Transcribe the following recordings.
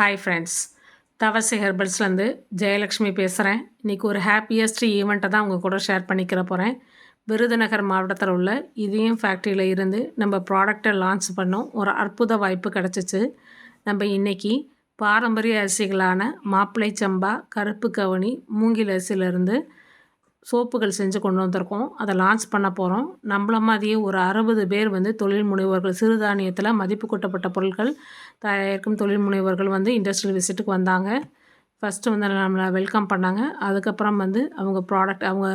Hi friends தவசி ஹெர்பல்ஸ்லேருந்து ஜெயலக்ஷ்மி பேசுகிறேன் இன்றைக்கி ஒரு ஹாப்பியஸ்ட் ஈவெண்ட்டை தான் உங்கள் கூட ஷேர் பண்ணிக்கிற போகிறேன் விருதுநகர் மாவட்டத்தில் உள்ள இதயம் ஃபேக்ட்ரியில் இருந்து நம்ம ப்ராடக்டை லான்ச் பண்ணோம். ஒரு அற்புத வாய்ப்பு கிடச்சிச்சு. நம்ம இன்றைக்கி பாரம்பரிய அரிசிகளான மாப்பிளை சம்பா கருப்பு கவனி மூங்கில் அரிசியிலேருந்து சோப்புகள் செஞ்சு கொண்டு வந்திருக்கோம். அதை லான்ச் பண்ண போகிறோம் நம்மள மாதிரியே ஒரு அறுபது பேர் வந்து தொழில் முனைவர்கள் சிறுதானியத்தில் மதிப்பு கூட்டப்பட்ட பொருட்கள் தயாரிக்கும் தொழில் முனைவர்கள் வந்து இண்டஸ்ட்ரியல் விசிட்டுக்கு வந்தாங்க. ஃபஸ்ட்டு வந்து நம்மளை வெல்கம் பண்ணாங்க. அதுக்கப்புறம் வந்து அவங்க ப்ராடக்ட் அவங்க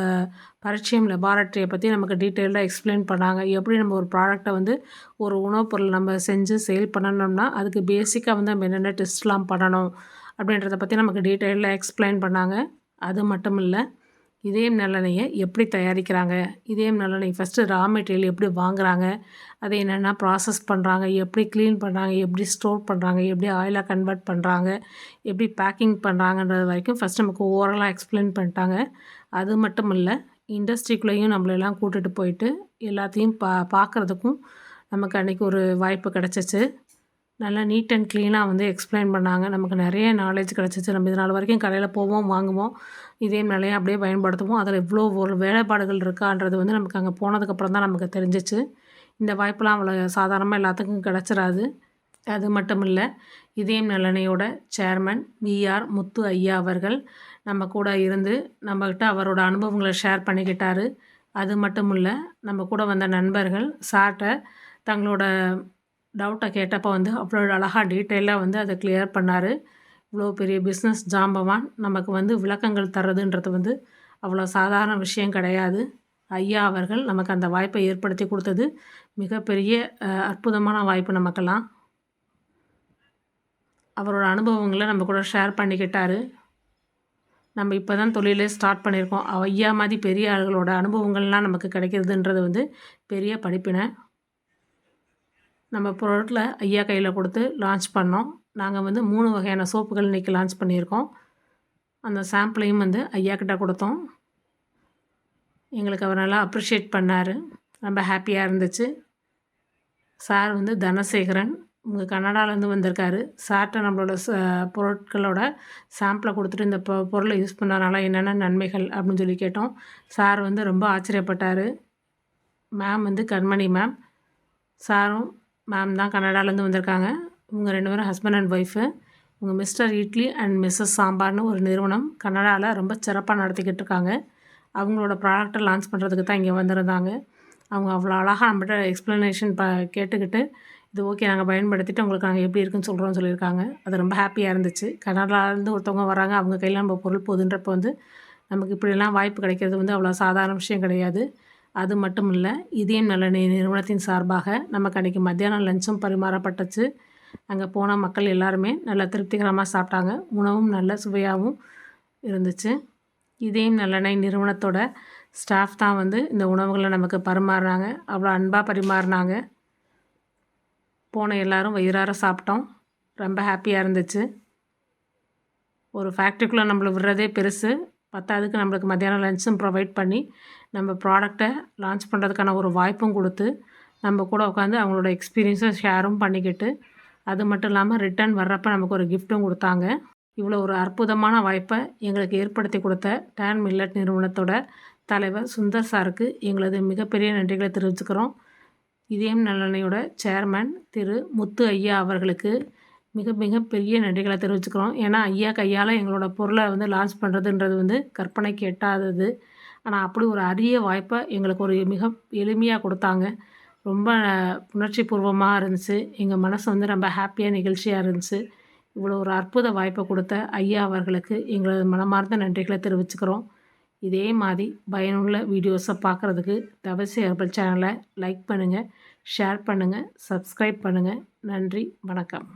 பரிச்சயம் லெபார்ட்ரியை பற்றி நமக்கு டீட்டெயில்டாக எக்ஸ்பிளைன் பண்ணாங்க. எப்படி நம்ம ஒரு ப்ராடக்டை வந்து ஒரு உணவுப் பொருள் நம்ம செஞ்சு சேல் பண்ணணும்னா அதுக்கு பேசிக்காக வந்து நம்ம என்னென்ன டெஸ்ட்லாம் பண்ணணும் அப்படின்றத பற்றி நமக்கு டீட்டெயிலாக எக்ஸ்பிளைன் பண்ணாங்க. அது மட்டும் இல்லை இதயம் நல்லெண்ணெயை எப்படி தயாரிக்கிறாங்க? இதயம் நல்லெண்ணெய் ஃபஸ்ட்டு ரா மெட்டீரியல் எப்படி வாங்குகிறாங்க அதை என்னென்னா ப்ராசஸ் பண்ணுறாங்க எப்படி க்ளீன் பண்ணுறாங்க எப்படி ஸ்டோர் பண்ணுறாங்க எப்படி ஆயிலாக கன்வெர்ட் பண்ணுறாங்க எப்படி பேக்கிங் பண்ணுறாங்கன்றது வரைக்கும் ஃபஸ்ட் நமக்கு ஓவரலாக எக்ஸ்பிளைன் பண்ணிட்டாங்க. அது மட்டும் இல்லை இண்டஸ்ட்ரிக்குள்ளேயும் நம்மளெல்லாம் கூட்டிகிட்டு போயிட்டு எல்லாத்தையும் பா பார்க்குறதுக்கும் நமக்கு அன்றைக்கி ஒரு வாய்ப்பு கிடச்சிச்சு. நல்லா நீட் அண்ட் க்ளீனாக வந்து எக்ஸ்பிளைன் பண்ணாங்க. நமக்கு நிறைய நாலேஜ் கிடச்சிச்சு. நம்ம இது நாள் வரைக்கும் கடையில் போவோம் வாங்குவோம். இதே நிலையை அப்படியே பயன்படுத்துவோம். அதில் இவ்வளோ ஒரு வேலைப்பாடுகள் இருக்கான்றது வந்து நமக்கு அங்கே போனதுக்கப்புறம் தான் நமக்கு தெரிஞ்சிச்சு. இந்த வாய்ப்பெலாம் அவ்வளோ சாதாரணமாக எல்லாத்துக்கும் கிடச்சிடாது அது மட்டும் இல்லை இதயம் நலனையோட சேர்மன் விஆர் முத்து ஐயா அவர்கள் நம்ம கூட இருந்து நம்மக்கிட்ட அவரோட அனுபவங்களை ஷேர் பண்ணிக்கிட்டாரு. அது மட்டும் இல்லை நம்ம கூட வந்த நண்பர்கள் சார்கிட்ட தங்களோட டவுட்டை கேட்டப்போ வந்து அவ்வளோ அழகாக டீட்டெயிலாக வந்து அதை கிளியர் பண்ணார். இவ்வளோ பெரிய பிஸ்னஸ் ஜாம்பவான் நமக்கு வந்து விளக்கங்கள் தர்றதுன்றது வந்து அவ்வளோ சாதாரண விஷயம் கிடையாது. ஐயா அவர்கள் நமக்கு அந்த வாய்ப்பை ஏற்படுத்தி கொடுத்தது மிகப்பெரிய அற்புதமான வாய்ப்பு நமக்கெல்லாம். அவரோட அனுபவங்களை நம்ம கூட ஷேர் பண்ணிக்கிட்டார். நம்ம இப்போ தான் தொழிலே ஸ்டார்ட் பண்ணியிருக்கோம். ஐயா மாதிரி பெரிய ஆளுகளோட அனுபவங்கள்லாம் நமக்கு கிடைக்கிறதுன்றது வந்து பெரிய படிப்பினை. நம்ம பொருட்களை ஐயா கையில் கொடுத்து லான்ச் பண்ணோம். நாங்கள் வந்து மூணு வகையான சோப்புகள் இன்றைக்கி லான்ச் பண்ணியிருக்கோம். அந்த சாம்பிளையும் வந்து ஐயா கிட்ட கொடுத்தோம். எங்களுக்கு அவர் நல்லா அப்ரிஷியேட் பண்ணார். ரொம்ப ஹாப்பியாக இருந்துச்சு. சார் வந்து தனசேகரன் உங்கள் கன்னடாலேருந்து வந்திருக்காரு. சார்கிட்ட நம்மளோட ச பொருட்களோட சாம்பிளை கொடுத்துட்டு இந்த பொ பொருளை யூஸ் பண்ணனால என்னென்ன நன்மைகள் அப்படின்னு சொல்லி கேட்டோம். சார் வந்து ரொம்ப ஆச்சரியப்பட்டார். மேம் வந்து கண்மணி மேம் சாரும் மேம் தான் கன்னடாலேருந்து வந்திருக்காங்க. இவங்க ரெண்டு பேரும் ஹஸ்பண்ட் அண்ட் ஒய்ஃபு இவங்க மிஸ்டர் இட்லி அண்ட் மிஸ்ஸஸ் சாம்பார்னு ஒரு நிறுவனம் கன்னடாவில் ரொம்ப சிறப்பாக நடத்திக்கிட்டு இருக்காங்க. அவங்களோட ப்ராடக்டை லான்ச் பண்ணுறதுக்கு தான் இங்கே வந்திருந்தாங்க. அவங்க அவ்வளோ அழகாக நம்மகிட்ட எக்ஸ்ப்ளனேஷன் ப கேட்டுக்கிட்டு இது ஓகே நாங்கள் பயன்படுத்திட்டு உங்களுக்கு நாங்கள் எப்படி இருக்குன்னு சொல்கிறோம்னு சொல்லியிருக்காங்க. அது ரொம்ப ஹாப்பியாக இருந்துச்சு. கனடாலேருந்து ஒருத்தவங்க வராங்க அவங்க கையில் நம்ம பொருள் போகுதுன்றப்போ வந்து நமக்கு இப்படிலாம் வாய்ப்பு கிடைக்கிறது வந்து அவ்வளோ சாதாரண விஷயம் கிடையாது. அது மட்டும் இல்லை இதயம் நலனி நிறுவனத்தின் சார்பாக நமக்கு அன்றைக்கி மத்தியானம் லஞ்சும் பரிமாறப்பட்டுச்சு. அங்கே போன மக்கள் எல்லாருமே நல்லா திருப்திகரமாக சாப்பிட்டாங்க. உணவும் நல்ல சுவையாகவும் இருந்துச்சு. இதயம் நல்லெண்ணெய் நிறுவனத்தோட ஸ்டாஃப் தான் வந்து இந்த உணவுகளை நமக்கு பரிமாறினாங்க. அவ்வளோ அன்பாக பரிமாறினாங்க. போன எல்லோரும் வயிறார சாப்பிட்டோம். ரொம்ப ஹாப்பியாக இருந்துச்சு. ஒரு ஃபேக்ட்ரிக்குள்ளே நம்மளை விடுறதே பெருசு. பத்தாவதுக்கு நம்மளுக்கு மத்தியானம் லஞ்சும் ப்ரொவைட் பண்ணி நம்ம ப்ராடக்டை லான்ச் பண்ணுறதுக்கான ஒரு வாய்ப்பும் கொடுத்து நம்ம கூட உட்காந்து அவங்களோட எக்ஸ்பீரியன்ஸை ஷேரும் பண்ணிக்கிட்டு அது மட்டும் இல்லாமல் ரிட்டர்ன் வர்றப்போ நமக்கு ஒரு கிஃப்ட்டும் கொடுத்தாங்க. இவ்வளோ ஒரு அற்புதமான வாய்ப்பை எங்களுக்கு ஏற்படுத்தி கொடுத்த டேன் மில்லட் நிறுவனத்தோட தலைவர் சுந்தர் சாருக்கு எங்களது மிகப்பெரிய நன்றிகளை தெரிவிச்சுக்கிறோம். இதயம் நலனையோட சேர்மன் திரு முத்து ஐயா அவர்களுக்கு மிக மிக பெரிய நன்றிகளை தெரிவிச்சுக்கிறோம். ஏன்னா ஐயா கையால் எங்களோட பொருளை வந்து லான்ச் பண்ணுறதுன்றது வந்து கற்பனைக்கு எட்டாதது ஆனால் அப்படி ஒரு அரிய வாய்ப்பை எங்களுக்கு ஒரு மிக எளிமையாக கொடுத்தாங்க. ரொம்ப உணர்ச்சி பூர்வமாக இருந்துச்சு. எங்கள் மனசு வந்து ரொம்ப ஹாப்பியாக நிகழ்ச்சியாக இருந்துச்சு. இவ்வளோ ஒரு அற்புத வாய்ப்பை கொடுத்த ஐயா அவர்களுக்கு எங்களது மனமார்ந்த நன்றிகளை தெரிவிச்சுக்கிறோம். இதே மாதிரி பயனுள்ள வீடியோஸை பார்க்குறதுக்கு தவசி ஹெர்பல் சேனலை லைக் பண்ணுங்கள் ஷேர் பண்ணுங்கள் சப்ஸ்கிரைப் பண்ணுங்கள் நன்றி வணக்கம்.